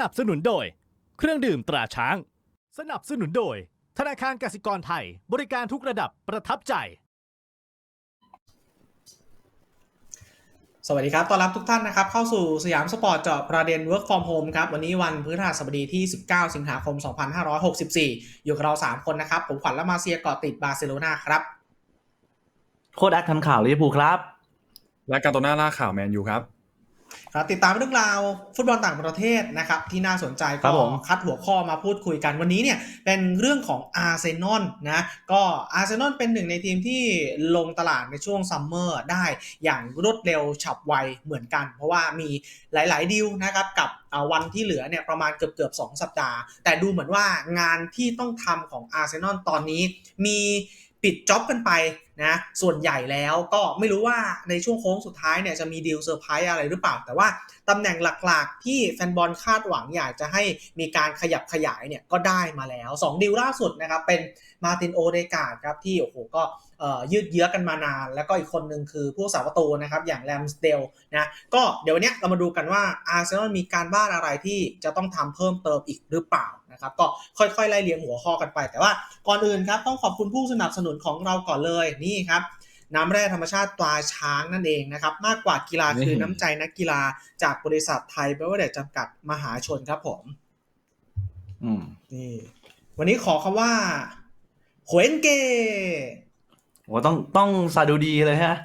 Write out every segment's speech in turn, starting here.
นับสนุนโดย เครื่องดื่มตราช้าง สนับสนุนโดย ธนาคารกสิกรไทย บริการทุกระดับประทับใจ สวัสดีครับ ต้อนรับทุกท่านนะครับ เข้าสู่สยามสปอร์ตเจาะประเด็น Work from Home ครับ วันนี้วันพฤหัสบดีที่ 19 สิงหาคม 2564 อยู่กับเรา 3 คนนะครับ ผมขวัญและมาเซียเกาะติดบาร์เซโลนาครับ โคดแอคทำข่าวลิเวอร์พูลครับ และการโตน่าล่าข่าวแมนยูครับ ครับติดตามเรื่องราวฟุตบอลต่างประเทศนะครับที่น่าสนใจครัก็บผมคัดหัวข้อมาพูดคุยกันวันนี้เนี่ยเป็นเรื่องของอาร์เซนอลนะก็อาร์เซนอลเป็นหนึ่งในทีมที่ลงตลาดในช่วงซัมเมอร์ได้อย่างรวดเร็วฉับไวเหมือนกัน เพราะว่ามีหลาย ๆ ดีลนะครับกับอ่าวันที่เหลือเนี่ยประมาณเกือบเกือบๆสองสัปดาห์ แต่ดูเหมือนว่างานที่ต้องทำของอาร์เซนอลตอนนี้มี ปิดจ็อบกันไปนะส่วนใหญ่แล้วก็ไม่รู้ว่าในช่วงโค้งสุดท้ายเนี่ยจะมีดีลเซอร์ไพรส์อะไรหรือเปล่า แต่ว่าตำแหน่งหลักๆ ที่แฟนบอลคาดหวังอยากจะให้มีการขยับขยายเนี่ยก็ได้มาแล้ว 2 ดีลล่าสุดนะครับเป็นมาตินโอเดกาดครับที่โอ้โหก็ ยืดเยื้อกันมานาน แล้วก็อีกคนหนึ่งคือผู้สาประตูนะครับอย่างแรมสเดลนะก็เดี๋ยววันเนี้ยเรามาดูกันว่าอาร์เซนอลมีการบ้านอะไรที่จะต้องทำเพิ่มเติมอีกหรือเปล่านะครับก็ค่อยๆ ไล่เรียงหัวข้อกันไป แต่ว่าก่อนอื่นครับต้องขอบคุณผู้สนับสนุนของเราก่อนเลยนี่ครับน้ำแร่ธรรมชาติตราช้างนั่นเองนะครับ มากกว่ากีฬานี่คือน้ำใจนักกีฬาจากบริษัทไทยเบเวอร์เดจจำกัดมหาชนครับผมอืมนี่วันนี้ขอคำว่าหวนเก โหต้องต้องซาดูดีเลยฮะ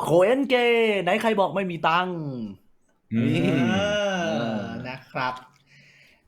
โคเอนเกไหนใครบอกไม่มีตังค์อืมนี่เออนะครับ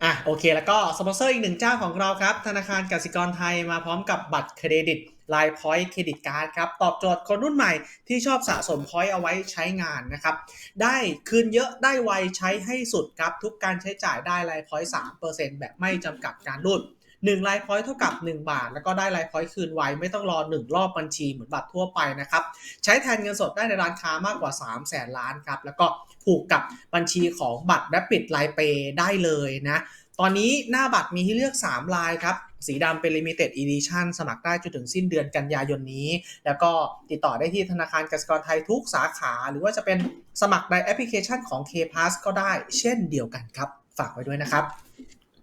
อะโอเคแล้วก็สปอนเซอร์อีกหนึ่งเจ้าของเราครับ ธนาคารกสิกรไทยมาพร้อมกับบัตรเครดิตไลน์พอยต์เครดิตการ์ดครับ ตอบโจทย์คนรุ่นใหม่ที่ชอบสะสมพอยต์เอาไว้ใช้งานนะครับ ได้คืนเยอะได้ไวใช้ให้สุดครับ ทุกการใช้จ่ายได้ไลน์พอยต์สามเปอร์เซ็นแบบไม่จำกัดการรูดหนึ่ งไลน์พอยต์เท่ากับ 1 บาท แล้วก็ได้ไลน์พอยต์คืนไวไม่ต้องรอ 1 รอบบัญชีเหมือนบัตรทั่วไปนะครับ ใช้แทนเงินสดได้ในร้านค้ามากกว่า 3 0 0แสนล้านครับ แล้วก็ผูกกับบัญชีของบัตรและปิดไลน์เปย์ได้เลยนะ ตอนนี้หน้าบัตรมีให้เลือก 3 ลายครับสีดำเป็น Limited Edition สมัครได้จนถึงสิ้นเดือนกันยายนนี้ แล้วก็ติดต่อได้ที่ธนาคารกสิกรไทยทุกสาขา หรือว่าจะเป็นสมัครในแอปพลิเคชันของ K-Pass ก็ได้เช่นเดียวกันครับ ฝากไว้ด้วยนะครับ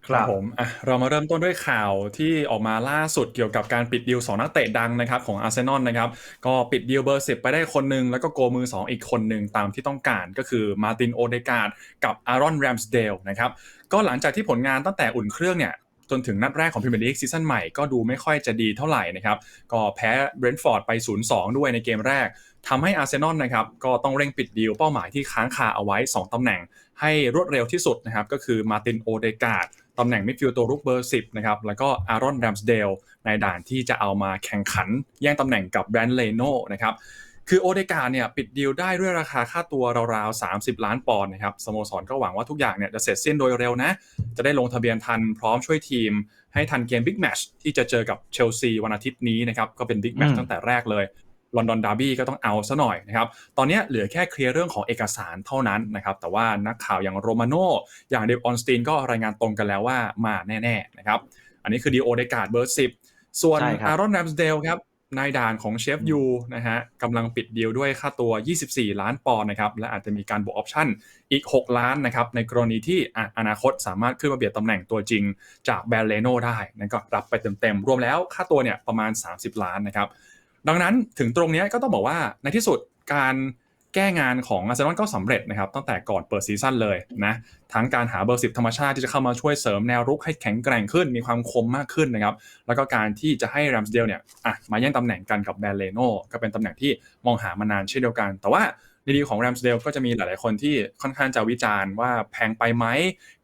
ครับผมอะเรามาเริ่มต้นด้วยข่าวที่ออกมาล่าสุดเกี่ยวกับการปิดดีลสองนักเตะดังนะครับของอาร์เซนอลนะครับก็ปิดดีลเบอร์สิบไปได้คนหนึ่งแล้วก็โกมือ 2 อีกคนหนึ่งตามที่ต้องการก็คือมาตินโอเดกาดกับอารอนแรมสเดลนะครับก็หลังจากที่ผลงานตั้งแต่อุ่นเครื่องเนี่ยจนถึงนัดแรกของพรีเมียร์ลีกซีซั่นใหม่ก็ดูไม่ค่อยจะดีเท่าไหร่นะครับก็แพ้เบรนท์ฟอร์ดไป 0-2 ด้วยในเกมแรกทำให้อาร์เซนอลนะครับก็ต้องเร่งปิดดีลเป้าหมายที่ค้างคาเอาไว้ 2ตำแหน่ง ให้รวดเร็วที่สุดนะครับก็คือมาตินโอเดกาด ตำแหน่งมิดฟิลด์ตัวรุกเบอร์ 10 นะครับ แล้วก็อารอนแรมสเดลในด่านที่จะเอามาแข่งขัน แย่งตำแหน่งกับแบรนด์เลโน่นะครับ คือโอเดการ์เนี่ยปิดดีลได้ด้วยราคาค่าตัวราวๆ 30 ล้านปอนด์นะครับ สโมสรก็หวังว่าทุกอย่างเนี่ยจะเสร็จสิ้นโดยเร็วนะ จะได้ลงทะเบียนทันพร้อมช่วยทีมให้ทันเกมบิ๊กแมชที่จะเจอกับเชลซีวันอาทิตย์นี้นะครับ ก็เป็นบิ๊กแมชอืมตั้งแต่แรกเลย ลอนดอนดาร์บี้ก็ต้องเอาซะหน่อยนะครับ ตอนนี้เหลือแค่เคลียร์เรื่องของเอกสารเท่านั้นนะครับ แต่ว่านักข่าวอย่างโรมาโนอย่างเดฟออนสตีนก็รายงานตรงกันแล้วว่ามาแน่ๆนะครับ อันนี้คือดีโอเดการ์ดเบอร์10ส่วนใช่ครับอารอนแรมสเดลครับนายด่านของเชฟยูนะฮะกำลังปิดดีลด้วยค่าตัว 24 ล้านปอนด์นะครับ และอาจจะมีการบวกออปชั่นอีก 6 ล้านนะครับ ในกรณีที่อะอนาคตสามารถขึ้นมาเบียดตำแหน่งตัวจริงจากแบรนด์เลโน่ได้นั่นก็รับไปเต็มๆ รวมแล้วค่าตัวเนี่ยประมาณ 30 ล้านนะครับ ดังนั้นถึงตรงนี้ก็ต้องบอกว่าในที่สุดการแก้งานของอาร์เซนอลก็สำเร็จนะครับตั้งแต่ก่อนเปิดซีซั่นเลยนะทั้งการหาเบอร์สิบธรรมชาติที่จะเข้ามาช่วยเสริมแนวรุกให้แข็งแกร่งขึ้น มีความคมมากขึ้นนะครับแล้วก็การที่จะให้แรมสเดลเนี่ยอะมาแย่งตำแหน่งกันกับแบร์เลโนก็เป็นตำแหน่งที่มองหามานานเช่นเดียวกัน แต่ว่าในดีของแรมสเดลก็จะมีหลาย ๆ คนที่ค่อนข้างจะวิจารณ์ว่าแพงไปไหม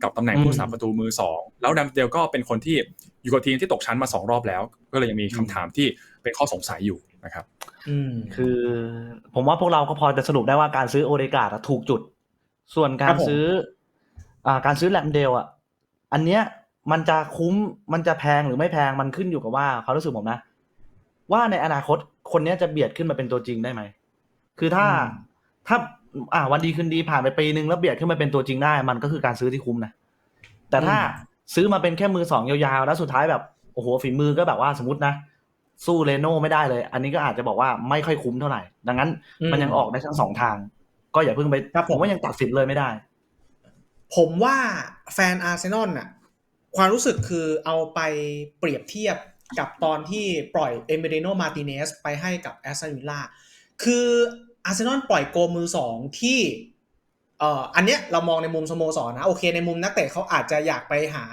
กับตำแหน่งผู้สาประตูมือสองแล้วแรมสเดลก็เป็นคนที่อยู่กับทีมที่ตกชั้นมาสองรอบแล้ว ก็เลยยังมีคำถามที่เป็นข้อสงสัยอยู่ นะครับอืมคือผมว่าพวกเราก็พอจะสรุปได้ว่าการซื้อโอเดการ์ดอะถูกจุด ส่วนกาครัรบผมซื้อ อ่า การซื้อแลมเดลอะ อันเนี้ยมันจะคุ้มมันจะแพงหรือไม่แพงมันขึ้นอยู่กับว่าเขามรู้สึกผมนะ ว่าในอนาคตคนเนี้ยจะเบียดขึ้นมาเป็นตัวจริงได้ไหม คือถ้าอืมถ้า อ่า วันดีคืนดีผ่านไปปีนึงแล้วเบียดขึ้นมาเป็นตัวจริงได้ มันก็คือการซื้อที่คุ้มนะ แต่ถ้าซื้อมาเป็นแค่มือสองยาวๆแล้วสุดท้ายแบบโอ้โหฝีมือก็แบบว่าสมมตินะ สู้เรโน่ไม่ได้เลย อันนี้ก็อาจจะบอกว่าไม่ค่อยคุ้มเท่าไหร่ ดังนั้น มันยังออกได้ทั้งสองทาง ก็อย่าเพิ่งไปครับผมผมว่ายังตัดสินเลยไม่ได้ ผมว่าแฟนอาร์เซนอลน่ะ ความรู้สึกคือเอาไปเปรียบเทียบกับตอนที่ปล่อยเอเมเดโนมาติเนสไปให้กับแอสตันวิลล่าคืออาร์เซนอลปล่อยโกลมือสองที่เอออันเนี้ยเรามองในมุมสโมสรนะโอเคในมุมนักเตะเขาอาจจะอยากไปหา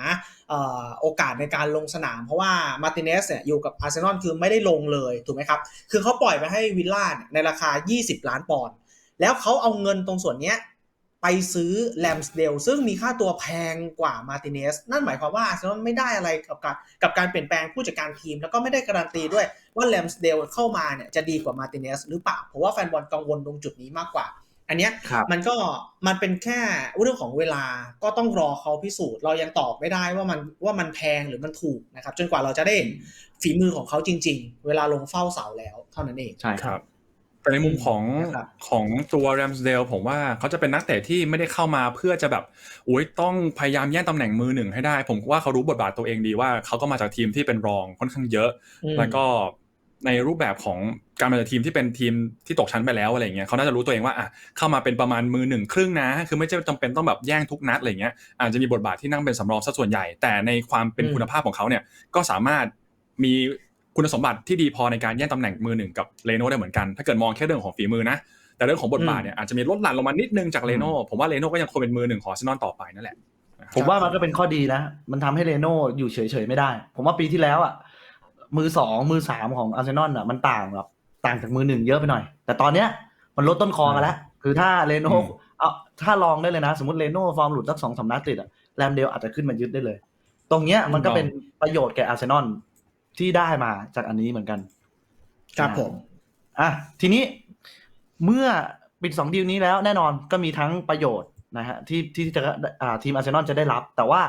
โอกาสในการลงสนาม เพราะว่ามาติเนสเนี่ยอยู่กับอาร์เซนอลคือไม่ได้ลงเลยถูกไหมครับ คือเขาปล่อยไปให้วิลล่าในราคา 20 ล้านปอนด์แล้วเขาเอาเงินตรงส่วนเนี้ยไปซื้อแลมสเดลซึ่งมีค่าตัวแพงกว่ามาติเนสนั่นหมายความว่าอาร์เซนอลไม่ได้อะไรกับการกับการเปลี่ยนแปลงผู้จัดการทีม แล้วก็ไม่ได้การันตีด้วยว่าแลมสเดลเข้ามาเนี่ยจะดีกว่ามาติเนสหรือเปล่าเพราะว่าแฟนบอลกังวลตรงจุดนี้มากกว่า อันเนี้ยครับมันก็มันเป็นแค่เรื่องของเวลาก็ต้องรอเขาพิสูจน์เรายังตอบไม่ได้ว่ามันว่ามันแพงหรือมันถูกนะครับ จนกว่าเราจะได้เห็นฝีมือของเขาจริง ๆ เวลาลงเฝ้าเสาแล้วเท่านั้นเองใช่ครับแต่ในมุมของนะครับของตัวแรมสเดลผมว่าเขาจะเป็นนักเตะที่ไม่ได้เข้ามาเพื่อจะแบบอุ้ยต้องพยายามแย่งตำแหน่งมือหนึ่งให้ได้ ผมว่าเขารู้บทบาทตัวเองดีว่าเขาก็มาจากทีมที่เป็นรองค่อนข้างเยอะอืมแล้วก็ ในรูปแบบของการมาจากทีมที่เป็นทีมที่ตกชั้นไปแล้วอะไรเงี้ยเขาน่าจะรู้ตัวเองว่าอะเข้ามาเป็นประมาณมือหนึ่งครึ่งนะ คือไม่ใช่จำเป็นต้องแบบแย่งทุกนัดอะไรเงี้ยอาจจะมีบทบาทที่นั่งเป็นสำรองซะส่วนใหญ่ แต่ในความเป็นอืมคุณภาพของเขาเนี่ยก็สามารถมีคุณสมบัติที่ดีพอในการแย่งตำแหน่งมือหนึ่งกับเลโน่ได้เหมือนกัน ถ้าเกิดมองแค่เรื่องของฝีมือนะ แต่เรื่องของบทบาทเนี่ยอาจจะมีลดหลั่นลงมานิดนึงจากเลโน่ผมว่าเลโน่ก็ยังคงเป็นมือหนึ่งของอาร์เซนอลต่อไปนั่นแหละผมว่ามันก็เป็นข้อดีนะ มันทำให้เรโน่อยู่เฉยๆไม่ได้ ผมว่าปีที่แล้วอะ มือสองมือสามของอาร์เซนอลอะมันต่างแบบต่างจากมือหนึ่งเยอะไปหน่อย แต่ตอนเนี้ยมันลดต้นคอกันแล้ว คือถ้าเรโน่อืมเอาถ้าลองได้เลยนะ สมมติเรโน่ฟอร์มหลุดสักสองสามนัดติดอะแรมเดลอาจจะขึ้นมายึดได้เลย ตรงเนี้ยมันก็เป็นประโยชน์แก่อาร์เซนอลที่ได้มาจากอันนี้เหมือนกัน ครับผม อะทีนี้เมื่อปิดสองดีลนี้แล้วแน่นอนก็มีทั้งประโยชน์นะฮะที่ที่จะอ่าทีมอาร์เซนอลจะได้รับ แต่ว่า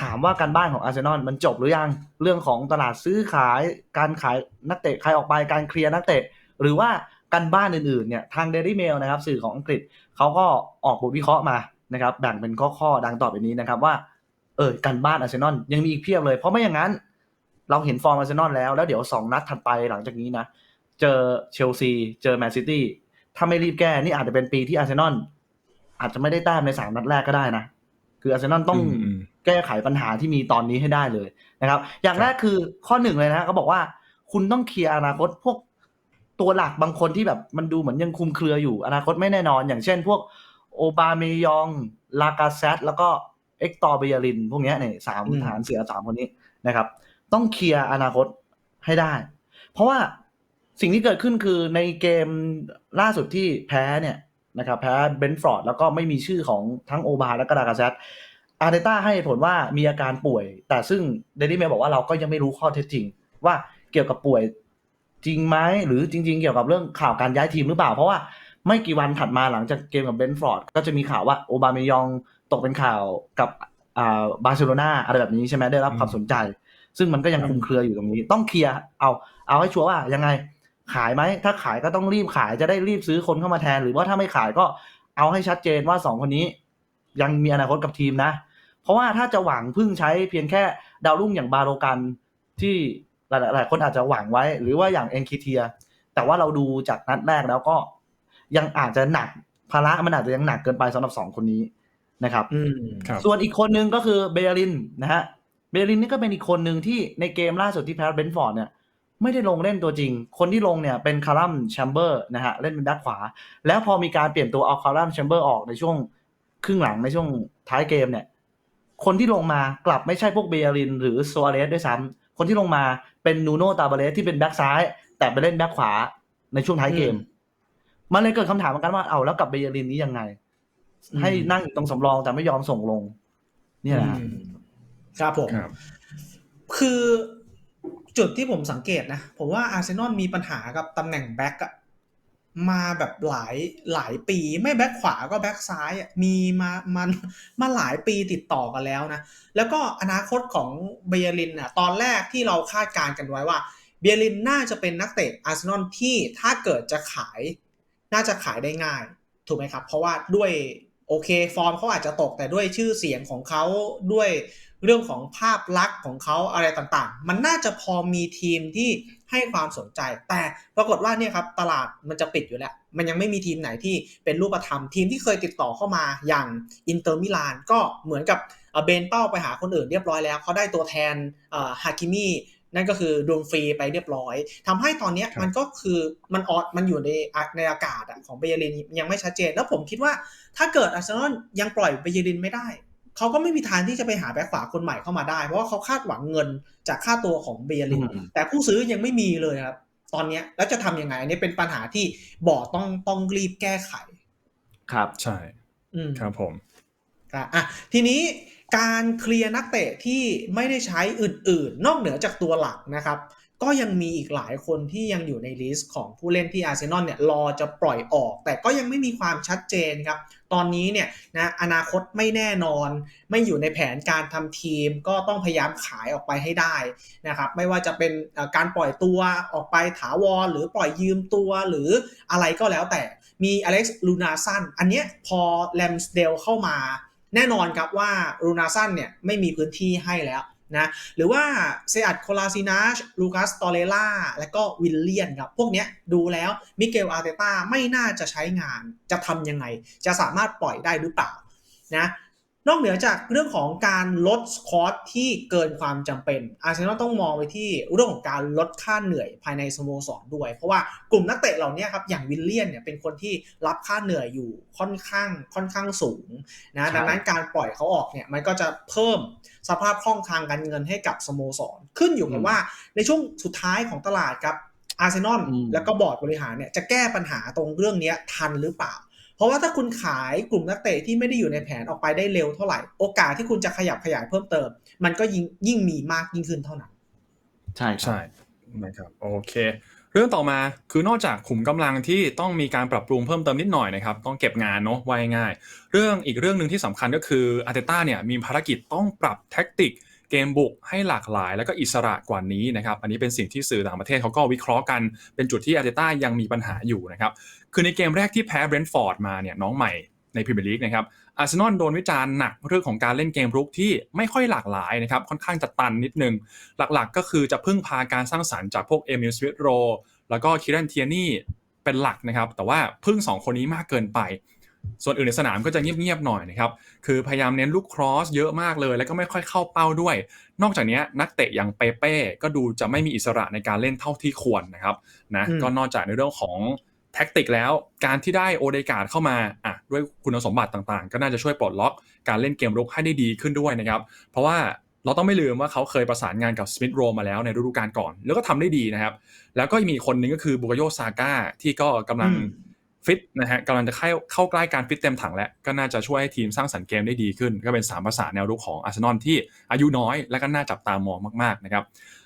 ถามว่าการบ้านของอาร์เซนอลมันจบหรือยังเรื่องของตลาดซื้อขายการขายนักเตะใครออกไปการเคลียร์นักเตะ หรือว่าการบ้านอื่นๆเนี่ยทางเดลี่เมลนะครับสื่อของอังกฤษเขาก็ออกบทวิเคราะห์มานะครับแบ่งเป็นข้อๆดังต่อไปนี้นะครับว่าเออการบ้านอาร์เซนอลยังมีอีกเพียบเลย เพราะไม่อย่างนั้น เราเห็นฟอร์มอาร์เซนอลแล้วแล้วเดี๋ยวสองนัดถัดไปหลังจากนี้นะเจอเชลซีเจอแมนซิตี้ถ้าไม่รีบแก้นี่อาจจะเป็นปีที่อาร์เซนอลอาจจะไม่ได้แต้มในสามนัดแรกก็ได้นะ คืออาร์เซนอลต้อง แก้ไขปัญหาที่มีตอนนี้ให้ได้เลยนะครับ อย่างแรกคือข้อหนึ่งเลยนะเขาบอกว่า คุณต้องเคลียร์อนาคตพวกตัวหลักบางคนที่แบบมันดูเหมือนยังคุมเครืออยู่อนาคตไม่แน่นอน อย่างเช่น พวกโอบาเมยองลากาเซตแล้วก็เอ็กตอร์เบียริน พวกเนี้ยเนี่ยสามอืมฐานเสือสามคนนี้นะครับ ต้องเคลียร์อนาคตให้ได้ เพราะว่าสิ่งที่เกิดขึ้นคือในเกมล่าสุดที่แพ้เนี่ยนะครับแพ้เบนฟอร์ดแล้วก็ไม่มีชื่อของทั้งโอบาและก็ดากาเซต อาร์เตต้าให้ผลว่ามีอาการป่วย แต่ซึ่งเดลี่เมลบอกว่าเราก็ยังไม่รู้ข้อเท็จจริง ว่าเกี่ยวกับป่วยจริงไหมหรือจริง ๆ เกี่ยวกับเรื่องข่าวการย้ายทีมหรือเปล่า เพราะว่าไม่กี่วันถัดมาหลังจากเกมกับเบนฟอร์ดก็จะมีข่าวว่าโอบามยองตกเป็นข่าวกับอ่าบาร์เซโลนาอะไรแบบนี้ใช่ไหมได้รับความสนใจ ซึ่งมันก็ยังคลุมเครืออยู่ตรงนี้ ต้องเคลียร์เอาเอาให้ชัวร์ว่ายังไงขายไหมถ้าขายก็ต้องรีบขายจะได้รีบซื้อคนเข้ามาแทน หรือว่าถ้าไม่ขายก็เอาให้ชัดเจนว่าสองคนนี้ ยังมีอนาคตกับทีมนะ เพราะว่าถ้าจะหวังพึ่งใช้เพียงแค่ดาวรุ่งอย่างบาโรกันที่หลายหลายคนอาจจะหวังไว้ หรือว่าอย่างเอ็นคิเทีย แต่ว่าเราดูจากนัดแรกแล้วก็ ยังอาจจะหนักภาระมันอาจจะยังหนักเกินไปสำหรับสองคนนี้นะครับอืมครับส่วนอีกคนนึงก็คือเบลลินนะฮะเบลลินนี่ก็เป็นอีกคนหนึ่งที่ในเกมล่าสุดที่แพ้เบนฟอร์ดเนี่ยไม่ได้ลงเล่นตัวจริง คนที่ลงเนี่ยเป็นคารัมแชมเบอร์นะฮะเล่นเป็นด้านขวา แล้วพอมีการเปลี่ยนตัวเอาคารัมแชมเบอร์ออกในช่วงครึ่งหลังในช่วงท้ายเกมเนี่ย คนที่ลงมากลับไม่ใช่พวกเบลลิน หรือโซอาเรสด้วยซ้ำคนที่ลงมาเป็นนูโนตาบาเลสที่เป็นแบ็กซ้าย แต่ไปเล่นแบ็กขวาในช่วงท้ายเกมอืมมันเลยเกิดคำถามเหมือนกันว่าเอาแล้วกับเบลลินนี้ยังไงอืมให้นั่งอยู่ตรงสำรองแต่ไม่ยอมส่งลง เนี่ยนะฮะอืมครับผมครับคือจุดที่ผมสังเกตนะ ผมว่าอาร์เซนอลมีปัญหากับตำแหน่งแบ็กอะ มาแบบหลายหลายปีไม่แบ็กขวาก็แบ็กซ้ายอะมีมามันมาหลายปีติดต่อกันแล้วนะ แล้วก็อนาคตของเบียรินน่ะตอนแรกที่เราคาดการณ์กันไว้ว่า เบียรินน่าจะเป็นนักเตะอาร์เซนอลที่ถ้าเกิดจะขายน่าจะขายได้ง่าย ถูกไหมครับ เพราะว่าด้วยโอเคฟอร์มเขาอาจจะตกแต่ด้วยชื่อเสียงของเขาด้วย เรื่องของภาพลักษณ์ของเขาอะไรต่างๆ มันน่าจะพอมีทีมที่ให้ความสนใจ แต่ปรากฏว่าเนี่ยครับตลาดมันจะปิดอยู่แล้ว มันยังไม่มีทีมไหนที่เป็นรูปธรรม ทีมที่เคยติดต่อเข้ามาอย่างอินเตอร์มิลานก็เหมือนกับเอ่อเบนเป้าไปหาคนอื่นเรียบร้อยแล้วเขาได้ตัวแทนฮากิมีนั่นก็คือดวงฟรีไปเรียบร้อยทำให้ตอนเนี้ยครับมันก็คือมันออดมันอยู่ในอะในอากาศอะของเบเยรินยังไม่ชัดเจน แล้วผมคิดว่าถ้าเกิดอาร์เซนอลยังปล่อยเบเยรินไม่ได้ เขาก็ไม่มีทางที่จะไปหาแบ็คขวาคนใหม่เข้ามาได้ เพราะว่าเขาคาดหวังเงินจากค่าตัวของเบเยรินอืมแต่ผู้ซื้อยังไม่มีเลยครับ ตอนเนี้ยแล้วจะทำยังไง อันนี้เป็นปัญหาที่บอร์ดต้องต้องรีบแก้ไข ครับใช่อืมครับผมครับอะทีนี้การเคลียร์นักเตะที่ไม่ได้ใช้อื่น ๆ นอกเหนือจากตัวหลักนะครับ ก็ยังมีอีกหลายคนที่ยังอยู่ในลิสต์ของผู้เล่นที่อาร์เซนอลเนี่ยรอจะปล่อยออก แต่ก็ยังไม่มีความชัดเจนครับ ตอนนี้เนี่ยนะอนาคตไม่แน่นอน ไม่อยู่ในแผนการทำทีม ก็ต้องพยายามขายออกไปให้ได้นะครับ ไม่ว่าจะเป็นการปล่อยตัวออกไปถาวร หรือปล่อยยืมตัวหรืออะไรก็แล้วแต่ มีอเล็กซ์ลูนาซันอันเนี้ยพอแลมสเดลเข้ามา แน่นอนครับว่าลูนาซันเนี่ยไม่มีพื้นที่ให้แล้ว นะหรือว่าเซอัดโคลาซินาชลูคัสตอเรล่าและก็วิลเลียนครับ พวกนี้ดูแล้วมิเกลอาร์เตต้าไม่น่าจะใช้งานจะทำยังไง จะสามารถปล่อยได้หรือเปล่านะ นอกเหนือจากเรื่องของการลดคอสที่เกินความจำเป็น อาร์เซนอลต้องมองไปที่เรื่องของการลดค่าเหนื่อยภายในสโมสรด้วย เพราะว่ากลุ่มนักเตะเหล่านี้ครับอย่างวิลเลียนเนี่ยเป็นคนที่รับค่าเหนื่อยอยู่ค่อนข้างค่อนข้างสูงนะใช่ดังนั้นการปล่อยเขาออกเนี่ยมันก็จะเพิ่มสภาพคล่องทางการเงินให้กับสโมสร ขึ้นอยู่กับว่าในช่วงสุดท้ายของตลาดครับอาร์เซนอลอืมแล้วก็บอร์ดบริหารเนี่ยจะแก้ปัญหาตรงเรื่องเนี้ยทันหรือเปล่าเพ ราะว่าถ้าคุณขายกลุ่มนักเตะที่ไม่ได้อยู่ในแผนออกไปได้เร็วเท่าไหร่ โอกาสที่คุณจะขยับขยายเพิ่มเติม มันก็ยิ่งยิ่งมีมากยิ่งขึ้นเท่านั้น ใช่ครับใช่นะครับโอเค เรื่องต่อมาคือนอกจากขุมกำลังที่ต้องมีการปรับปรุงเพิ่มเติมนิดหน่อยนะครับต้องเก็บงานเนาะไว้ง่ายๆเรื่องอีกเรื่องหนึ่งที่สำคัญก็คืออาร์เตต้าเนี่ยมีภารกิจต้องปรับแท็กติก เกมบุกให้หลากหลาย แล้วก็อิสระกว่านี้นะครับ อันนี้เป็นสิ่งที่สื่อต่างประเทศเขาก็วิเคราะห์กันเป็นจุดที่อาร์เตต้ายังมีปัญหาอยู่นะครับ คือในเกมแรกที่แพ้เบรนท์ฟอร์ดมาเนี่ยน้องใหม่ในพรีเมียร์ลีกนะครับอาร์เซนอลโดนวิจารณ์หนักเรื่องของการเล่นเกมรุกที่ไม่ค่อยหลากหลายนะครับ ค่อนข้างจะตันนิดนึง หลักๆ ก็คือจะพึ่งพาการสร้างสรรค์จากพวกเอมิลสวิตโรแล้วก็คิรันเทียนี่เป็นหลักนะครับ แต่ว่าพึ่ง 2 คนนี้มากเกินไป ส่วนอื่นในสนามก็จะเงียบๆหน่อยนะครับ คือพยายามเน้นลูกครอสเยอะมากเลย แล้วก็ไม่ค่อยเข้าเป้าด้วย นอกจากนี้นักเตะอย่างเปเป้ก็ดูจะไม่มีอิสระในการเล่นเท่าที่ควรนะครับนะอืมก็นอกจากในเรื่องของแท็กติกแล้ว การที่ได้โอเดการ์ดเข้ามาอะด้วยคุณสมบัติต่างๆ ก็น่าจะช่วยปลดล็อกการเล่นเกมรุกให้ได้ดีขึ้นด้วยนะครับ เพราะว่าเราต้องไม่ลืมว่าเขาเคยประสานงานกับสมิธโรมาแล้วในฤดูกาลก่อน แล้วก็ทำได้ดีนะครับ แล้วก็มีคนหนึงก็คือบุกโยซาก้าที่ก็กำลังอืม ฟิตนะฮะกำลังจะเข้าเข้าใกล้การฟิตเต็มถังแล้ว ก็น่าจะช่วยให้ทีมสร้างสรรค์เกมได้ดีขึ้น ก็เป็นสามภาษาแนวรุกของอาร์เซนอลที่อายุน้อย และก็น่าจับตามองมากๆนะครับ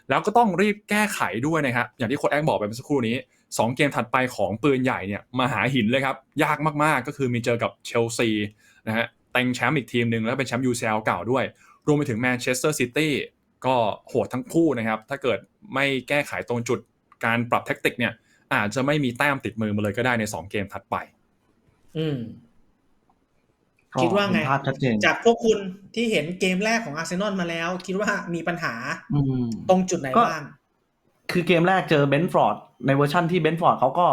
แล้วก็ต้องรีบแก้ไขด้วยนะครับอย่างที่โค้ชแอกบอกไปเมื่อสักครู่นี้ 2 เกมถัดไปของปืนใหญ่เนี่ยมาหาหินเลยครับยากมากๆก็คือมีเจอกับเชลซีนะฮะเต็งแชมป์อีกทีมหนึ่งแล้วเป็นแชมป์ UCL เก่าด้วย รวมไปถึงแมนเชสเตอร์ซิตี้ก็โหดทั้งคู่นะครับถ้าเกิดไม่แก้ไขตรงจุดการปรับแท็กติกเนี่ย อาจจะไม่มีแต้มติดมือมาเลยก็ได้ใน2เกมถัดไป อืมก็คิดว่าไงเห็นภาพชัดเจนจากพวกคุณที่เห็นเกมแรกของอาร์เซนอลมาแล้ว คิดว่ามีปัญหาอืมตรงจุดไหนก็บ้าง คือเกมแรกเจอเบนฟอร์ดในเวอร์ชั่นที่เบนฟอร์ดเขาก็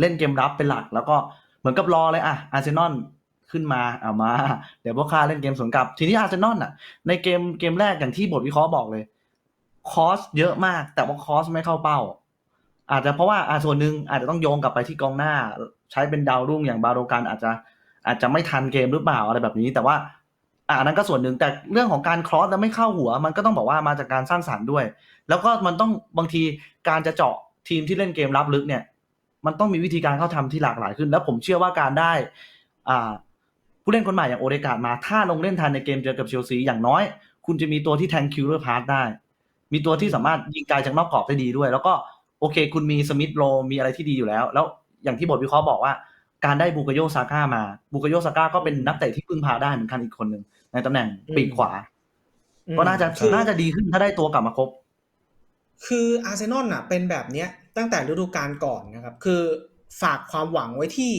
เล่นเกมรับเป็นหลัก แล้วก็เหมือนกับรอเลยอะอาร์เซนอลขึ้นมาเอามา เดี๋ยวพวกข้าเล่นเกมสวนกลับ ทีนี้อาร์เซนอลอะ ในเกมเกมแรกอย่างที่บทวิเคราะห์บอกเลย คอสเยอะมาก แต่ว่าคอสไม่เข้าเป้า อาจจะเพราะว่าอ่าส่วนหนึ่งอาจจะต้องโยงกลับไปที่กองหน้า ใช้เป็นดาวรุ่งอย่างบาโรกันอาจจะอาจจะไม่ทันเกมหรือเปล่าอะไรแบบนี้ แต่ว่าอ่านั้นก็ส่วนหนึ่งแต่เรื่องของการครอสแล้วไม่เข้าหัว มันก็ต้องบอกว่ามาจากการสร้างสรรค์ด้วย แล้วก็มันต้องบางทีการจะเจาะทีมที่เล่นเกมรับลึกเนี่ย มันต้องมีวิธีการเข้าทำที่หลากหลายขึ้น แล้วผมเชื่อว่าการได้ อ่า ผู้เล่นคนใหม่อย่างโอเดกาดมา ถ้าลงเล่นทันในเกมเจอกับเชลซีอย่างน้อย คุณจะมีตัวที่แทงคิวเลอร์พาสได้ มีตัวที่สามารถยิงไกลจากนอกกรอบได้ดีด้วย แล้วก็ โอเค คุณมีสมิธโรมีอะไรที่ดีอยู่แล้ว แล้วอย่างที่บทวิเคราะห์บอกว่า การได้บูกโยซาก้ามาบูกโยซาก้าก็เป็นนักเตะที่พึ่งพาได้เหมือนกันอีกคนหนึ่งในตำแหน่งปีกขวา ก็น่าจะคือน่าจะดีขึ้นถ้าได้ตัวกลับมาครบ คืออาร์เซนอลน่ะ เป็นแบบเนี้ยตั้งแต่ฤดูกาลก่อนนะครับ คือฝากความหวังไว้ที่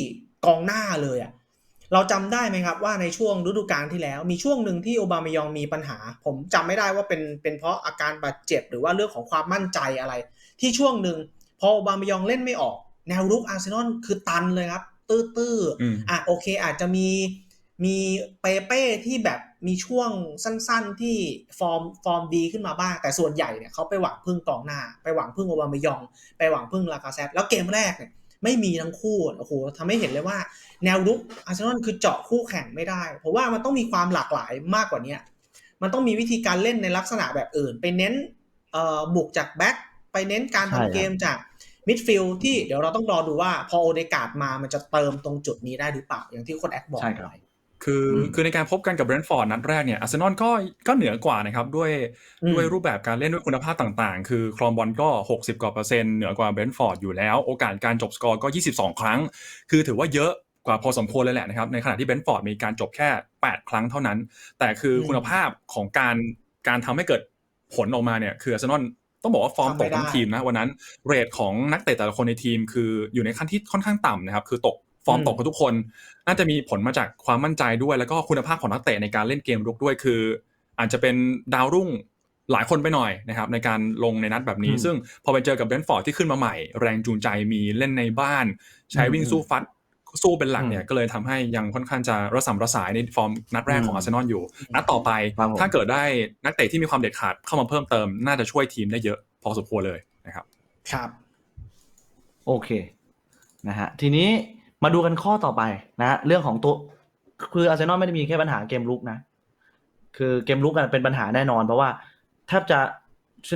กองหน้าเลยอะเราจำได้ไหมครับว่าในช่วงฤดูกาลที่แล้ว มีช่วงหนึ่งที่โอบามายองมีปัญหา ผมจำไม่ได้ว่าเป็นเป็นเพราะอาการบาดเจ็บหรือว่าเรื่องของความมั่นใจอะไร ที่ช่วงหนึ่งพอโอบามายองเล่นไม่ออก แนวรุกอาร์เซนอลคือตันเลยครับตื้ออืมๆอะโอเค อาจจะมีมีเปเป้ที่แบบมีช่วงสั้นๆที่ฟอร์มฟอร์มดีขึ้นมาบ้าง แต่ส่วนใหญ่เนี่ยเขาไปหวังพึ่งกองหน้า ไปหวังพึ่งโอบามายอง ไปหวังพึ่งลากาเซตแล้วเกมแรกเนี่ยไม่มีทั้งคู่โอ้โหทำให้เห็นเลยว่า แนวรุกอาร์เซนอลคือเจาะคู่แข่งไม่ได้ เพราะว่ามันต้องมีความหลากหลายมากกว่านี้มันต้องมีวิธีการเล่นในลักษณะแบบอื่น ไปเน้นเอ่อบุกจากแบ็ค ไปเน้นการใช่ครับทำเกมจากมิดฟิลด์ที่เดี๋ยวเราต้องรอดูว่าพอโอเดการ์ดมามันจะเติมตรงจุดนี้ได้หรือเปล่า อย่างที่โคนแอคบอกใช่ครับไว้คืออมคือในการพบกันกับเบรนท์ฟอร์ดนัดแรกเนี่ยอาร์เซนอลก็ก็เหนือกว่านะครับด้วยอืมด้วยรูปแบบการเล่นด้วยคุณภาพต่างๆ คือครองบอลก็ 60กว่าเปอร์เซ็นต์เหนือกว่าเบรนท์ฟอร์ดอยู่แล้ว โอกาสการจบสกอร์ก็ 22 ครั้ง คือถือว่าเยอะกว่าพอสมควรเลยแหละนะครับ ในขณะที่เบรนท์ฟอร์ดมีการจบแค่ 8 ครั้งเท่านั้น แต่คืออมคุณภาพของการการทำให้เกิดผลออกมาเนี่ยคืออาร์เซนอล ต้องบอกว่าฟอร์มตกทั้งทำไม่ได้ทีมนะวันนั้นเรทของนักเตะแต่ละคนในทีม คืออยู่ในขั้นที่ค่อนข้างต่ำนะครับ คือตกฟอร์มตกกันทุกคน น่าจะมีผลมาจากความมั่นใจด้วย แล้วก็คุณภาพของนักเตะในการเล่นเกมรุกด้วยคือ อาจจะเป็นดาวรุ่งหลายคนไปหน่อยนะครับในการลงในนัดแบบนี้อืมซึ่งพอไปเจอกับเบรนท์ฟอร์ดที่ขึ้นมาใหม่ แรงจูงใจมีเล่นในบ้าน ใช้อืมวิ่งสู้ฟัด สู้เป็นหลักเนี่ยอืมก็เลยทำให้ยังค่อนข้างจะระสำระสายในฟอร์มนัดแรกของอืมอาร์เซนอลอยู่ นัดต่อไปครับผมถ้าเกิดได้นักเตะที่มีความเด็ดขาดเข้ามาเพิ่มเติม น่าจะช่วยทีมได้เยอะพอสมควรเลยนะครับ ครับ โอเคนะฮะทีนี้มาดูกันข้อต่อไปนะฮะเรื่องของตัวคืออาร์เซนอลไม่ได้มีแค่ปัญหาเกมลุกนะ คือเกมลุกอะเป็นปัญหาแน่นอน เพราะว่าแทบจะ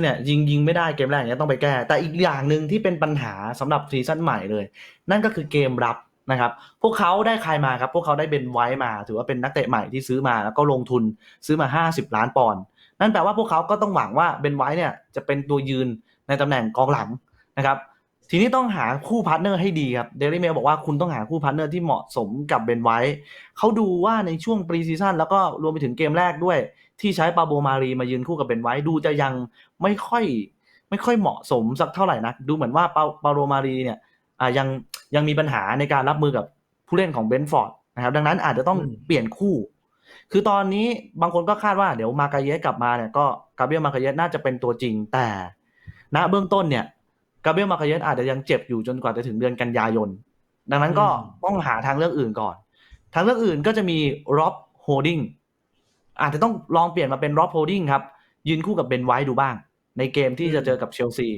เนี่ยยิงยิงไม่ได้เกมแรกเนี่ยต้องไปแก้ แต่อีกอย่างหนึ่งที่เป็นปัญหาสำหรับซีซั่นใหม่เลย นั่นก็คือเกมรับ นะครับ พวกเขาได้ใครมาครับ พวกเขาได้เบนไว้มา ถือว่าเป็นนักเตะใหม่ที่ซื้อมาแล้วก็ลงทุนซื้อมา 50 ล้านปอนด์ นั่นแปลว่าพวกเขาก็ต้องหวังว่าเบนไว้เนี่ยจะเป็นตัวยืนในตำแหน่งกองหลังนะครับ ทีนี้ต้องหาคู่พาร์ทเนอร์ให้ดีครับเดลี่เมลบอกว่าคุณต้องหาคู่พาร์ทเนอร์ที่เหมาะสมกับเบนไว้เขาดูว่าในช่วงปรีซีซั่นแล้วก็รวมไปถึงเกมแรกด้วย ที่ใช้ปาโบมารีมายืนคู่กับเบนไว้ดูจะยังไม่ค่อยไม่ค่อยเหมาะสมสักเท่าไหร่นักดูเหมือนว่าปาปาโบมารีเนี่ยอ่ายัง ยังมีปัญหาในการรับมือกับผู้เล่นของเบนฟอร์ดนะครับ ดังนั้นอาจจะต้องอืมเปลี่ยนคู่ คือตอนนี้บางคนก็คาดว่าเดี๋ยวมากาเยสกลับมาเนี่ยก็กาเบรียลมากาเยสน่าจะเป็นตัวจริงแต่ ณเบื้องต้นเนี่ยกาเบรียลมากาเยสอาจจะยังเจ็บอยู่จนกว่าจะถึงเดือนกันยายน ดังนั้นก็อืมต้องหาทางเลือกอื่นก่อน ทางเลือกอื่นก็จะมีร็อบโฮดิงอาจจะต้องลองเปลี่ยนมาเป็นร็อบโฮดิงครับยืนคู่กับเบนไวท์ดูบ้าง ในเกมที่จะเจอกับเชลซี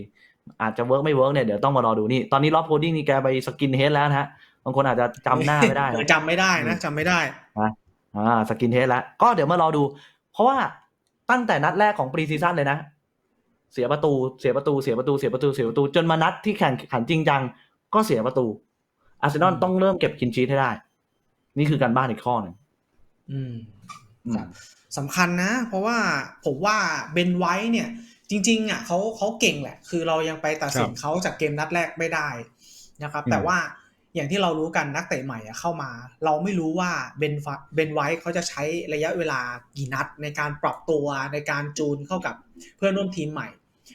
อาจจะเวิร์กไม่เวิร์กเนี่ยเดี๋ยวต้องมารอดูนี่ ตอนนี้ร็อบโฮดิงนี่แกไปสกินเฮดแล้วนะฮะบางคนอาจจะจำหน้าไม่ได้เออนะจำไม่ได้นะจำไม่ได้อ่าสกินเฮดแล้ว ก็เดี๋ยวมารอดู เพราะว่าตั้งแต่นัดแรกของปรีซีซั่นเลยนะ เสียประตูเสียประตูเสียประตูเสียประตูเสียประตู จนมานัดที่แข่งขันจริงจังก็เสียประตู อาร์เซนอลอืมต้องเริ่มเก็บคินชีทให้ได้ นี่คือการบ้านอีกข้อหนึ่งอืมอืมสำคัญนะ เพราะว่าผมว่าเบนไว้เนี่ย จริงๆอะเขาเขาเก่งแหละ คือเรายังไปตัดสินครับเขาจากเกมนัดแรกไม่ได้นะครับอืมแต่ว่าอย่างที่เรารู้กันนักเตะใหม่อะเข้ามา เราไม่รู้ว่าเบนฟะเบนไว้เขาจะใช้ระยะเวลากี่นัด ในการปรับตัวในการจูนเข้ากับเพื่อนร่วมทีมใหม่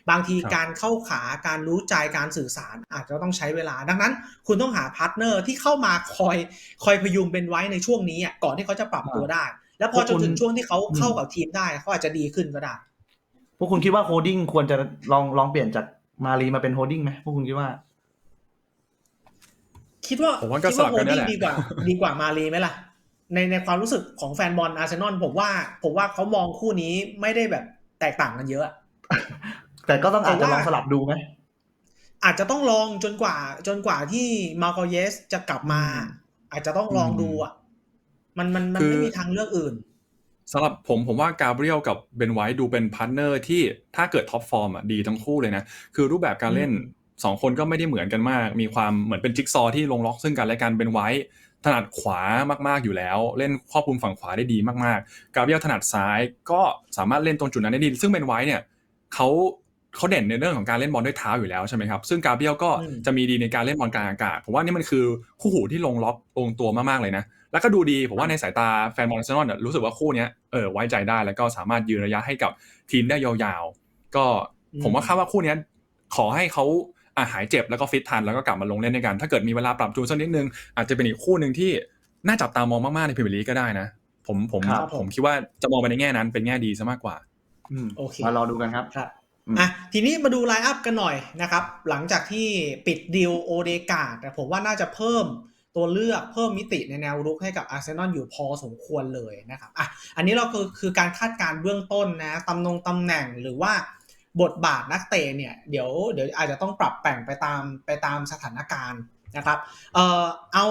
บางทีครับการเข้าขาการรู้ใจการสื่อสารอาจจะต้องใช้เวลา ดังนั้น คุณต้องหาพาร์ทเนอร์ที่เข้ามาคอยคอยพยุงเบนไว้ในช่วงนี้อะก่อนที่เขาจะปรับตัวได้ แล้วพอจนถึงช่วงที่เขาเข้ากับทีมได้เขาอาจจะดีขึ้นก็ได้ พวกคุณคิดว่าโฮดดิ้งควรจะลองลองเปลี่ยนจากมารีมาเป็นโฮดดิ้งไหมพวกคุณคิดว่า คิดว่าผมว่าก็คิดสลับกันนั่นแหละโฮดดิ้งดีกว่า ดีกว่ามารีไหมล่ะ ในในความรู้สึกของแฟนบอลอาร์เซนอลผมว่า ผมว่าเขามองคู่นี้ไม่ได้แบบแตกต่างกันเยอะแต่ก็ต้องอาจจะผมลว่าองสลับดูไหม อาจจะต้องลองจนกว่าจนกว่าที่มาโกเยสจะกลับมาอืมอาจจะต้องลองดูอะ มันมันมันคือ ไม่มีทางเลือกอื่น สำหรับผมผมว่ากาเบรียลกับเบนไวท์ดูเป็นพาร์ทเนอร์ที่ถ้าเกิดท็อปฟอร์มอะดีทั้งคู่เลยนะ คือรูปแบบการเล่นอืมสองคนก็ไม่ได้เหมือนกันมาก มีความเหมือนเป็นจิ๊กซอว์ที่ลงล็อกซึ่งกันและกันเบนไวท์ถนัดขวามากๆอยู่แล้ว เล่นครอบคลุมฝั่งขวาได้ดีมากๆ กาเบรียลถนัดซ้ายก็สามารถเล่นตรงจุดนั้นได้ดี ซึ่งเบนไวท์เนี่ยเขาเขาเด่นในเรื่องของการเล่นบอลด้วยเท้าอยู่แล้วใช่ไหมครับ ซึ่งกาเบรียลก็อืมจะมีดีในการเล่นบอลกลางอากาศ ผมว่านี่มันคือคู่หูที่ลงล็อกลงตัวมากๆเลยนะ แล้วก็ดูดีผมว่าในสายตาแฟนบอลอาร์เซนอลเนี่ยรู้สึกว่าคู่เนี้ยเออไว้ใจได้แล้วก็สามารถยืนระยะให้กับทีมได้ยาวๆ ก็อืมผมว่าคาดว่าคู่เนี้ยขอให้เขาอะหายเจ็บแล้วก็ฟิตทันแล้วก็กลับมาลงเล่นด้วยกันถ้าเกิดมีเวลาปรับจูนสักนิดนึง อาจจะเป็นอีกคู่หนึ่งที่น่าจับตามองมากๆในพรีเมียร์ลีกก็ได้นะ ผมผมครับผมคิดว่าจะมองไปในแง่นั้นเป็นแง่ดีซะมากกว่าอืมโอเคมารอดูกันครับครับอืมอะทีนี้มาดูไลน์อัพกันหน่อยนะครับ หลังจากที่ปิดดีลโอเดกาดผมว่าน่าจะเพิ่ม ตัวเลือกเพิ่มมิติในแนวรุกให้กับอาร์เซนอลอยู่พอสมควรเลยนะครับอะอันนี้เราคือคือการคาดการณ์เบื้องต้นนะตำแหน่งตำแหน่งหรือว่าบทบาทนักเตะเนี่ยเดี๋ยวเดี๋ยวอาจจะต้องปรับแต่งไปตามไปตามสถานการณ์นะครับเอ่อเอา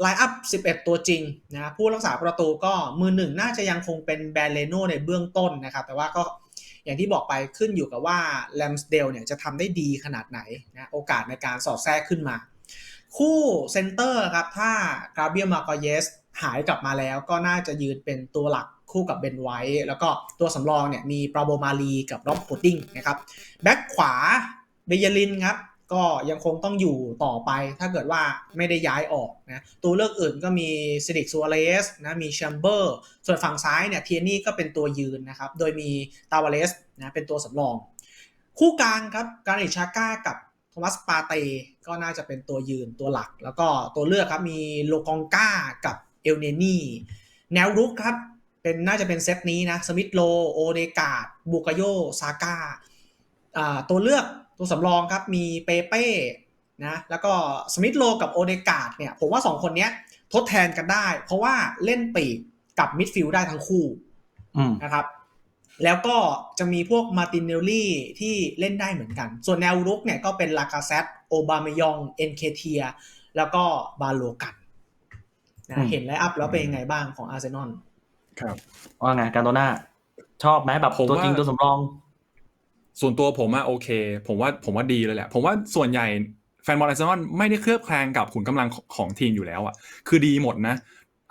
ไลน์อัพ 11 ตัวจริงนะผู้รักษาประตูก็มือหนึ่งน่าจะยังคงเป็นแบรเลโนในเบื้องต้นนะครับ แต่ว่าก็อย่างที่บอกไปขึ้นอยู่กับว่าแลมสเดลเนี่ยจะทำได้ดีขนาดไหนนะโอกาสในการสอดแทรกขึ้นมา คู่เซนเตอร์ครับ ถ้ากราเบียมาโกเยสหายกลับมาแล้วก็น่าจะยืนเป็นตัวหลักคู่กับเบนไวท์แล้วก็ตัวสำรองเนี่ยมีปราโบมาลีกับร็อบโคดดิ้งนะครับแบ็คขวาเบยลินครับก็ยังคงต้องอยู่ต่อไปถ้าเกิดว่าไม่ได้ย้ายออกนะตัวเลือกอื่นก็มีซิดิกซัวเรสนะมีแชมเบอร์ส่วนฝั่งซ้ายเนี่ยเทียนี่ก็เป็นตัวยืนนะครับ โดยมีตาวาเลสนะเป็นตัวสำรอง คู่กลางครับการิชาก้ากับ โทมัสปาเตก็น่าจะเป็นตัวยืนตัวหลัก แล้วก็ตัวเลือกครับมีโลกองก้ากับเอลเนนี่แนวรุกครับเป็นน่าจะเป็นเซตนี้นะสมิธโลโอเดกาดบูกาโยซาก้าอ่าตัวเลือกตัวสำรองครับมีเปเป้นะแล้วก็สมิธโลกับโอเดกาดเนี่ยผมว่า 2 คนเนี้ยทดแทนกันได้ เพราะว่าเล่นปีกกับมิดฟิลด์ได้ทั้งคู่อืมนะครับ แล้วก็จะมีพวกมาตินเนลลี่ที่เล่นได้เหมือนกัน ส่วนแนวรุกเนี่ยก็เป็นลากาเซตโอบามายองเอ็นเคเทียแล้วก็บาโลกันอืนะมเห็นไลน์อัพแล้วเป็นยังไงบ้างของอาร์เซนอลครับว่าไงการโตน่าชอบไหมแบบผมตัวว่าจริงตัวสำรอง ส่วนตัวผมอะโอเค ผมว่าผมว่าดีเลยแหละ ผมว่าส่วนใหญ่แฟนบอลอาร์เซนอลไม่ได้เคลือบแคลงกับขุนกำลังของของทีมอยู่แล้วอะคือดีหมดนะ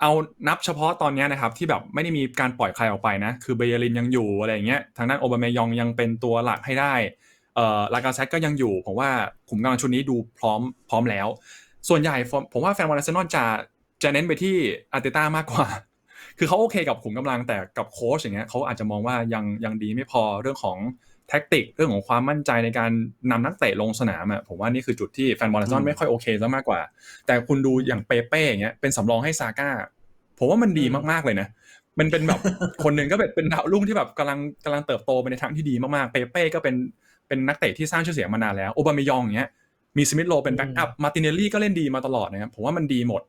เอานับเฉพาะตอนนี้นะครับ ที่แบบไม่ได้มีการปล่อยใครออกไปนะ คือเบเยรินยังอยู่อะไรอย่างเงี้ยทางด้านโอบามายองยังเป็นตัวหลักให้ได้เอ่อลากาเซตก็ยังอยู่ผมว่าขุนกำลังชุดนี้ดูพร้อมพร้อมแล้ว ส่วนใหญ่ผมว่าแฟนบอลอาร์เซนอลจะจะเน้นไปที่อาร์เตต้ามากกว่า คือเขาโอเคกับขุนกำลังแต่กับโค้ชอย่างเงี้ยเขาอาจจะมองว่ายังยังดีไม่พอเรื่องของ แท็กติกเรื่องของความมั่นใจในการนำนักเตะลงสนามอะผมว่านี่คือจุดที่แฟนบอลอาร์เซนออืลมไม่ค่อยโอเคซะมากกว่า แต่คุณดูอย่างเปเป้อย่างเงี้ยเป็นสำรองให้ซาก้าผมว่ามันดีมากๆเลยนะมันเป็นแบบคนหนึ่งก็แบบเป็นดาวรุ่งที่แบบกำลังกำลังเติบโตไปในทางที่ดีมากๆ เปเป้ก็เป็นเป็นนักเตะที่สร้างชื่อเสียงมานานแล้วโอบามายองอย่างเงี้ยมีสมิธโลเป็นแบ็กอัพมาติเนลลี่ก็เล่นดีมาตลอดนะครับผมว่ามันดีหมด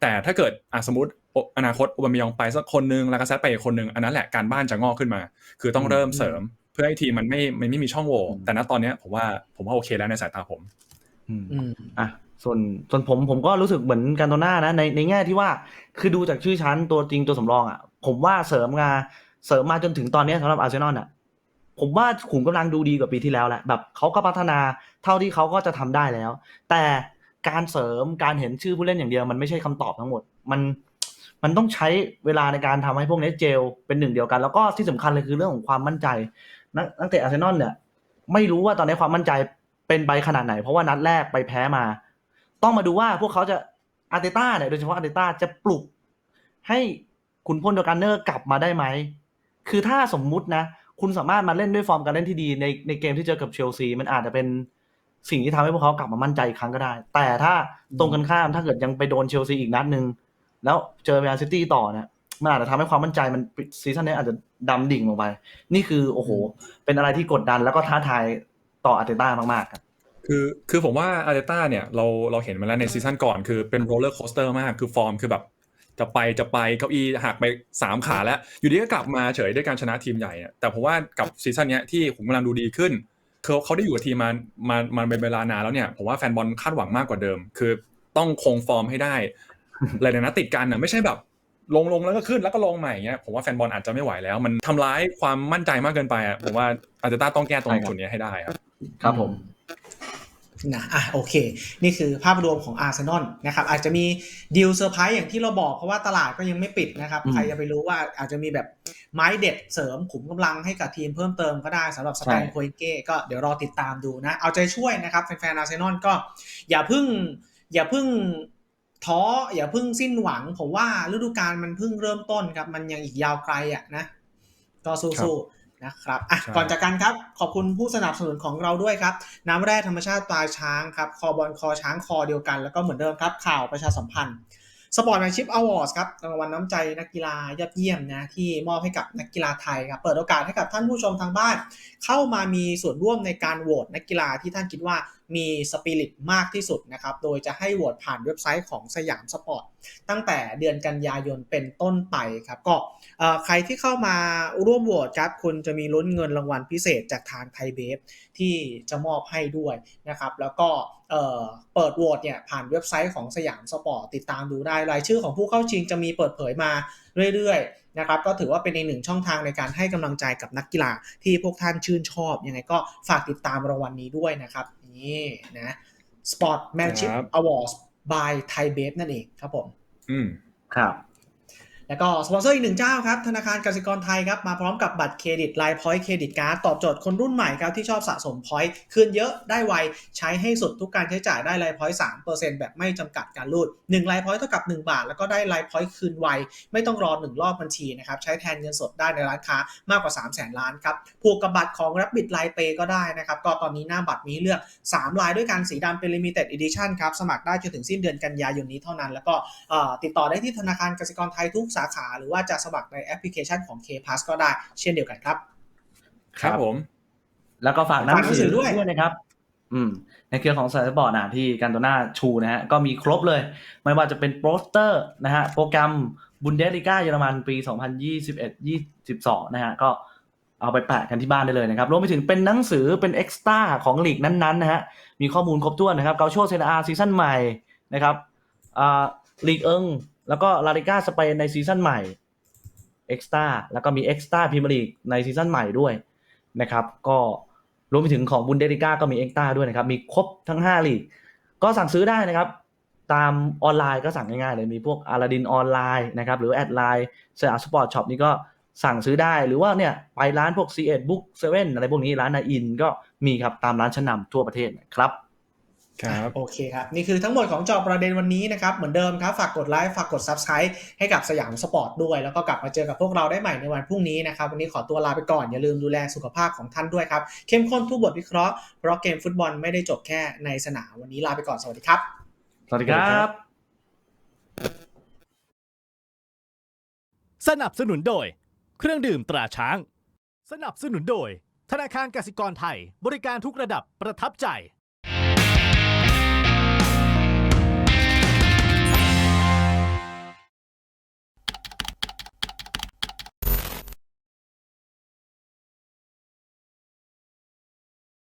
แต่ถ้าเกิดอะสมมติโออนาคตโอบามายองไปสักคนหนึงแล้วก็แซดไปอีกคนหนึงอันนั้นแหละการบ้านจะงอกขึ้นมา คือต้องเริ่มเสริม เพื่อให้ทีมมันไม่มันไม่มีช่องโหว่อืมแต่ณตอนเนี้ยผมว่าผมว่าโอเคแล้วในสายตาผมอืมอืมอะส่วนส่วนผมผมก็รู้สึกเหมือนการโตน่านะในในแง่ที่ว่าคือดูจากชื่อชั้นตัวจริงตัวสำรองอะผมว่าเสริมมาเสริมมาจนถึงตอนเนี้ยสำหรับอาร์เซนอลอะผมว่าขุมกำลังดูดีกว่าปีที่แล้วแหละแบบเขาก็พัฒนาเท่าที่เขาก็จะทำได้แล้ว แต่การเสริมการเห็นชื่อผู้เล่นอย่างเดียวมันไม่ใช่คำตอบทั้งหมด มันมันต้องใช้เวลาในการทำให้พวกนี้เจลเป็นหนึ่งเดียวกัน แล้วก็ที่สำคัญเลยคือเรื่องของความมั่นใจ นักนักเตะอาร์เซนอลเนี่ยไม่รู้ว่าตอนนี้ความมั่นใจเป็นไปขนาดไหน เพราะว่านัดแรกไปแพ้มา ต้องมาดูว่าพวกเขาจะอาร์เตต้าเนี่ยโดยเฉพาะอาร์เตต้าจะปลุก ให้ขุนพลโดกันเนอร์กลับมาได้ไหม คือถ้าสมมุตินะ คุณสามารถมาเล่นด้วยฟอร์มการเล่นที่ดีในในเกมที่เจอกับเชลซีมันอาจจะเป็นสิ่งที่ทำให้พวกเขากลับมามั่นใจอีกครั้งก็ได้ แต่ถ้าตรงกันข้ามถ้าเกิดยังไปโดนเชลซีอีกนัดหนึ่งแล้วเจอแมนซิตี้ต่อเนี่ย มันอาจจะทำให้ความมั่นใจมันซีซั่นนี้อาจจะดำดิ่งลงไป นี่คือโอ้โห เป็นอะไรที่กดดันแล้วก็ท้าทายต่ออาร์เตต้ามากๆครับคือคือผมว่าอาร์เตต้าเนี่ยเราเราเห็นมาแล้วในซีซั่นก่อนคือเป็นโรลเลอร์โคสเตอร์มากคือฟอร์มคือแบบจะไปจะไปเก้าอี้หักไปสามขาแล้ว อยู่ดีก็กลับมาเฉยด้วยการชนะทีมใหญ่อะแต่ผมว่ากับซีซั่นเนี้ยที่ขุมกำลังดูดีขึ้นเขาเขาได้อยู่กับทีมมามามาเป็นเวลานานแล้วเนี่ยผมว่าแฟนบอลคาดหวังมากกว่าเดิม คือต้องคงฟอร์มให้ได้หลายๆนัดติดกันน่ะไม่ใช่แบบ ลงลงแล้วก็ขึ้นแล้วก็ลงใหม่เงี้ยผมว่าแฟนบอลอาจจะไม่ไหวแล้ว มันทำร้ายความมั่นใจมากเกินไปอะผมว่าอาร์เตต้าต้องแก้ตรงใช่ครับจุดนี้ให้ได้ครับ ครับผมนะอะโอเค นี่คือภาพรวมของอาร์เซนอลนะครับอาจจะมีดีลเซอร์ไพรส์อย่างที่เราบอกเพราะว่าตลาดก็ยังไม่ปิดนะครับอืมใครจะไปรู้ว่าอาจจะมีแบบไม้เด็ดเสริมขุมกำลังให้กับทีมเพิ่มเติมก็ได้สำหรับสแตนใช่โคเก้ก็เดี๋ยวรอติดตามดูนะ เอาใจช่วยนะครับแฟนๆอาร์เซนอลก็อย่าเพึ่งอย่าเพึ่ง ท้ออย่าเพึ่งสิ้นหวัง ผมว่าฤดูกาลมันเพิ่งเริ่มต้นครับ มันยังอีกยาวไกลอะนะก็สู้ๆนะครับอะใช่ก่อนจากกันครับ ขอบคุณผู้สนับสนุนของเราด้วยครับ น้ำแร่ธรรมชาติตราช้างครับ คอบอลคอช้างคอเดียวกัน แล้วก็เหมือนเดิมครับ ข่าวประชาสัมพันธ์ Sportsmanship Awards ครับรางวัลน้ำใจนักกีฬายอดเยี่ยมนะที่มอบให้กับนักกีฬาไทยครับเปิดโอกาสให้กับท่านผู้ชมทางบ้าน เข้ามามีส่วนร่วมในการโหวตนักกีฬาที่ท่านคิดว่า มีสปิริตมากที่สุดนะครับ โดยจะให้โหวตผ่านเว็บไซต์ของสยามสปอร์ตตั้งแต่เดือนกันยายนเป็นต้นไปครับ ก็ใครที่เข้ามาร่วมโหวตครับคุณจะมีลุ้นเงินรางวัลพิเศษจากทางไทยเบฟที่จะมอบให้ด้วยนะครับ แล้วก็เอ่อเปิดโหวตเนี่ยผ่านเว็บไซต์ของสยามสปอร์ตติดตามดูได้รายชื่อของผู้เข้าชิงจะมีเปิดเผยมาเรื่อยๆนะครับก็ถือว่าเป็นอีกหนึ่งช่องทางในการให้กำลังใจกับนักกีฬาที่พวกท่านชื่นชอบยังไงก็ฝากติดตามรางวัลนี้ด้วยนะครับ นี่นะ Sportmanship ครับ Awards by Thai b a b นั่นเองครับผม อืมครับ แล้วก็สปอนเซอร์อีกหนึ่งเจ้าครับ ธนาคารกสิกรไทยครับ มาพร้อมกับบัตรเครดิตไลน์พอยต์เครดิตการ์ดตอบโจทย์คนรุ่นใหม่ครับ ที่ชอบสะสมพอยต์คืนเยอะได้ไว ใช้ให้สุดทุกการใช้จ่ายได้ไลน์พอยต์สามเปอร์เซ็นต์แบบไม่จำกัดการรูด1ไลน์พอยต์เท่ากับ1บาท แล้วก็ได้ไลน์พอยต์คืนไว ไม่ต้องรอ1รอบบัญชีนะครับใช้แทนเงินสดได้ในร้านค้ามากกว่า 3 0 0 0 0 0 ล้านครับผูกกับบัตรของ Rabbit Line Pay ก็ได้นะครับก็ตอนนี้หน้าบัตรมีเลือก 3 ลายด้วยกันสีดำเป็น Limited Edition ครับสมัครได้จนถึงสิ้นเดือนกันยายนนี้เท่านั้น แล้วก็ติดต่อได้ที่ธนาคารกสิกรไทยทุกสาขา หรือว่าจะสมัครในแอปพลิเคชันของ K Pass ก็ได้เช่นเดียวกันครับ ครับผม แล้วก็ฝากหนังฝากหนังสืสืออด้ด้ววยยนะครับ อืม ในเครือของสายสปอร์ตนะที่การโตนาชูนะฮะก็มีครบเลย ไม่ว่าจะเป็นโปสเตอร์นะฮะโปรแกรมบุนเดสลิก้าเยอรมันปี 2021-22 นะฮะก็เอาไปแปะกันที่บ้านได้เลยนะครับ รวมไปถึงเป็นหนังสือเป็นเอ็กซ์ต้าของลีกนั้นๆนะฮะ มีข้อมูลครบถ้วนนะครับ เกาโชเซนอาซีซั่นใหม่นะครับอ่าลีกเอิง แล้วก็ลาลิก้าสเปนในซีซั่นใหม่เอ็กซ์ต้าแล้วก็มีเอ็กซ์ต้าพรีเมียร์ลีกในซีซั่นใหม่ด้วยนะครับก็รวมไปถึงของบุนเดลิก้าก็มีเอ็กซ์ต้าด้วยนะครับ มีครบทั้ง 5 ลีก ก็สั่งซื้อได้นะครับ ตามออนไลน์ก็สั่งง่ายๆเลย มีพวกอาราดินออนไลน์นะครับ หรือแอดไลน์สยามสปอร์ตช็อปนี่ก็สั่งซื้อได้หรือว่าเนี่ยไปร้านพวก c 1 Book 7อะไรพวกนี้ร้านนาอินก็มีครับ ตามร้านชั้นนำทั่วประเทศนะครับ ครับโอเคครับ นี่คือทั้งหมดของเจอประเด็นวันนี้นะครับ เหมือนเดิมครับ ฝากกดไลค์ฝากกด Subscribe ให้กับสยามสปอร์ตด้วย แล้วก็กลับมาเจอกับพวกเราได้ใหม่ในวันพรุ่งนี้นะครับ วันนี้ขอตัวลาไปก่อน อย่าลืมดูแลสุขภาพของท่านด้วยครับ เข้มข้นทุกบทวิเคราะห์เพราะเกมฟุตบอลไม่ได้จบแค่ในสนามวันนี้ลาไปก่อนสวัสดีครับ สวัสดีครับ สนับสนุนโดย เครื่องดื่มตราช้าง สนับสนุนโดย ธนาคารกสิกรไทย บริการทุกระดับประทับใจ